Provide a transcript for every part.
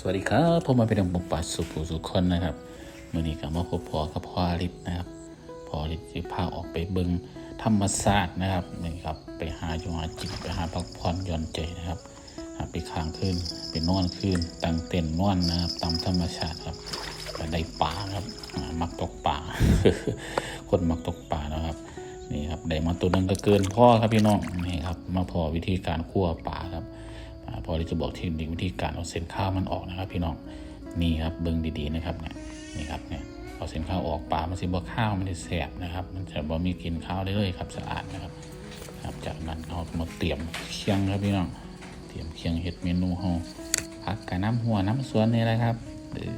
สวัสดีครับผมมาเป็นบุกปัดสุภูสุคนนะครับมื่อนี้กับมาพบพอกับพ่ออลิศนะครับพ่ออลิศจะพาออกไปเบิงธรรมศาสตร์นะครับนี่ครับไปหาอยู่หาจิตไปหาพักผ่อนหย่อนใจนะครับไปค้างคืนไปนอนคืนตั้งเต็นนอนนะครับตามธรรมชาติครับก็ได้ป่าครับมักตกป่าคนมักตกป่านะครับนี่ครับได้มาตัวหนึงก็เกินพ่อครับพี่น้องนี่ครับมาพอวิธีการคั่วป่าครับ อ่าพอที่จะบอกเทคนิควิธีการเอาเส้นข้าวมันออกนะครับ พี่น้องนี่ครับเบิ้งดีๆนะครับเนี่ยนี่ครับเนี่ยเอาเส้นข้าวออกปลามันสิบ่ข้าวมันจะแสบนะครับ มันจะบ่มีกลิ่นข้าวได้เลยครับสะอาดนะครับครับจากนั้นเอามาเตรียมเคียงครับพี่น้องเตรียมเคียงเห็ดเมนูเฮาผักกับน้ำหัวน้ำสวนนี่แหละครับหรือ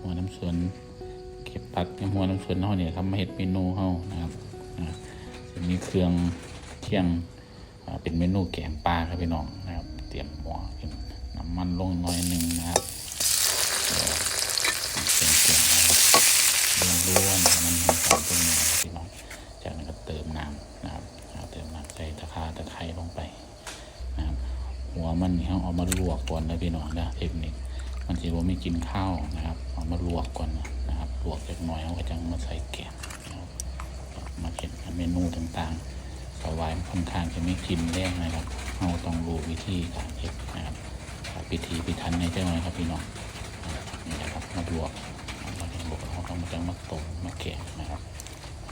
หัวน้ำสวนเก็บผักหัวน้ำสวนเฮาเนี่ยครับมาเห็ดเมนูเฮานะครับจะมีเครื่องเคียงอ่าเป็นเมนูแกงปลาครับพี่น้อง เตรียมหม้อขึ้นน้ำมันลงหน่อยหนึ่งนะครับเสียงเสียงนะครับล้วนๆมันหอมตรงนี้ครับพี่น้องจากนั้นก็เติมน้ำนะครับเติมน้ำใส่ตะคาตะไคร้ลงไปนะครับหัวมันนี่เขาเอามาลวกก่อนนะพี่น้องนะเทคนิคมันจะว่าไม่กินข้าวนะครับเอามาลวกก่อนนะครับลวกเล็กน้อยเขาก็จะมาใส่แกงนะครับมาเห็นเมนูต่างๆ สวายค่อนข้างจะไม่กินแรงนะครับเราต้องรู้วิธีการเฮ็ดนะครับพิธีพิธันในเจ้าหน่อยครับพี่น้องนี่นะครับมาลวกมาเห็นบอกเราต้องมาจังมาต้มมาแกะนะครับ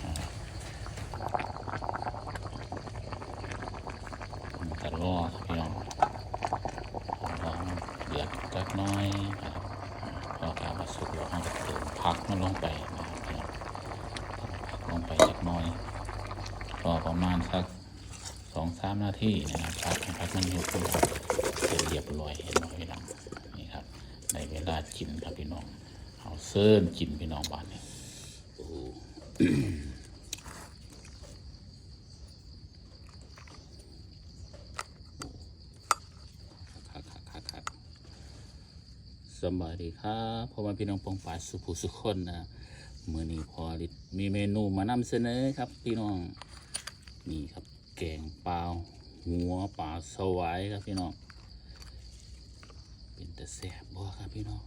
อ่ามันจะรอครับพี่น้องรอมันเดือดกน้อยนะครับพอกามาสุกแล้วเราก็เติมผักมันลงไปนะครับพี่น้อง ลงไปเล็กน้อย รอประมาณสักสองสามนาทีนะครับพักพักมันยุบตัวเสร็จเรียบร้อยเห็นไหมพี่น้องนี่ครับในเวลากินครับพี่น้องเอาเซิร์นกินพี่น้องบ้านนี้โอ้โหคัสบายดีครับพ่อแม่พี่น้องปองป่าสุภูสุขคนนะมือนี้พอลิมีเมนูมานำเสนอครับพี่น้อง นี่ครับ แกงเปล่าหัวปลาสวายครับพี่น้อง เป็นแต่แสบบ่ครับพี่น้อง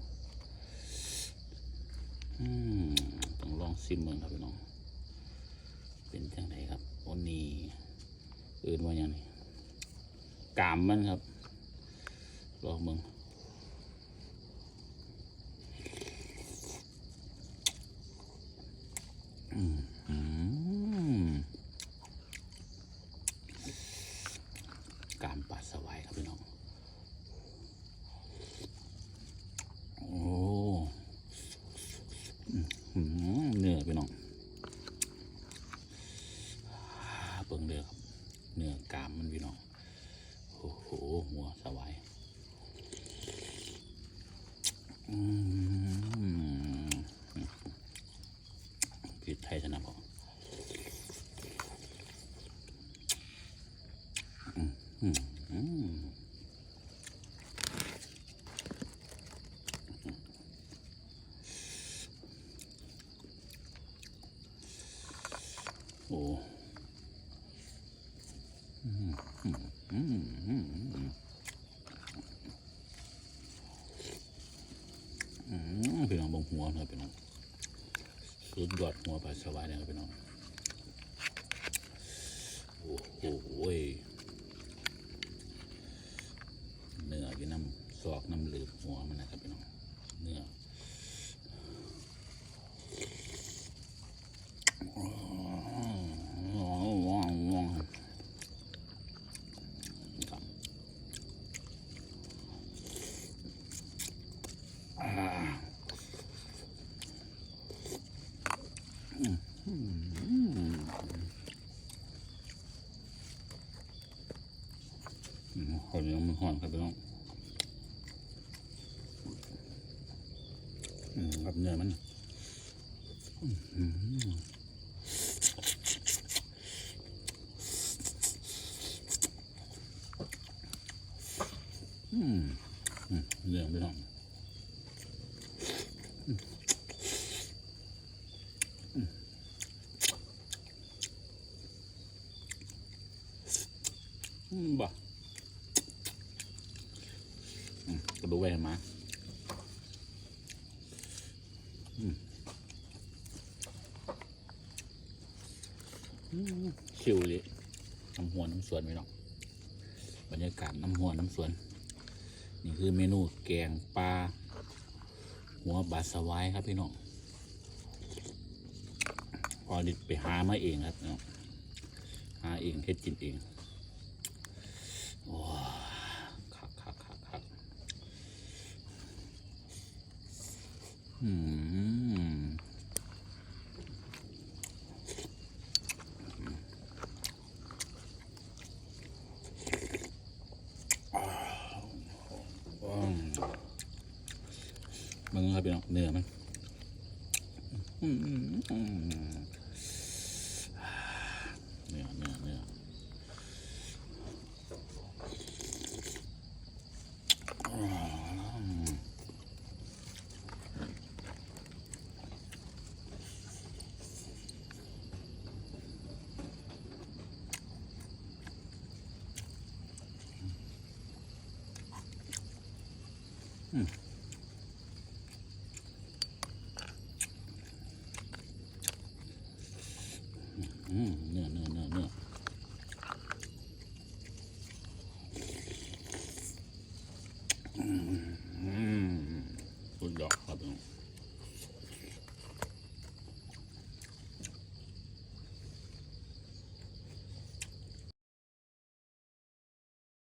อืมต้องลองซิมเมืองครับพี่น้อง เป็นจังไดครับวันนี้อื่นว่าอย่างนี้กามมันครับ ลองเมือง การปลาสวายครับพี่น้อง โอ้อื้อหือเนื้อพี่น้องเบิ่งเด้อครับ เนื้อกามมันพี่น้อง โอ้โห หัวสวายอืมผิดไทยชนะพอ อืม โอ้พี่น้องบงหัวน่อยพี่น้องสุดยอดหัวปลาสวายเลยครับพี่น้อง โอ้โหยเนื้ออยู่น้ำซอกน้ำหลืบหัวมันนะครับพี่น้องเนื้อว้าวว้าวว้าวครับอ่าอืม ข้าวเหนียวมันห่อนครับพี่น้องกับเนื้อมันอืมเนื้อพี่น้องอื กระดูกเหวนมาชิวเลยน้ำหัวน้ำสวนไม่หรอกบรรยากาศน้ำหัวน้ำสวน นี่คือเมนูแกงปลาหัวบาสวายครับพี่น้องพอดิไปหามาเองครับเาะหาเองเฮ็ดกินเอง มว้าวมึงครับพี่น้องเนื้อมันอืมอืมอืมเนื้อเนื้อเนื้ออืม อื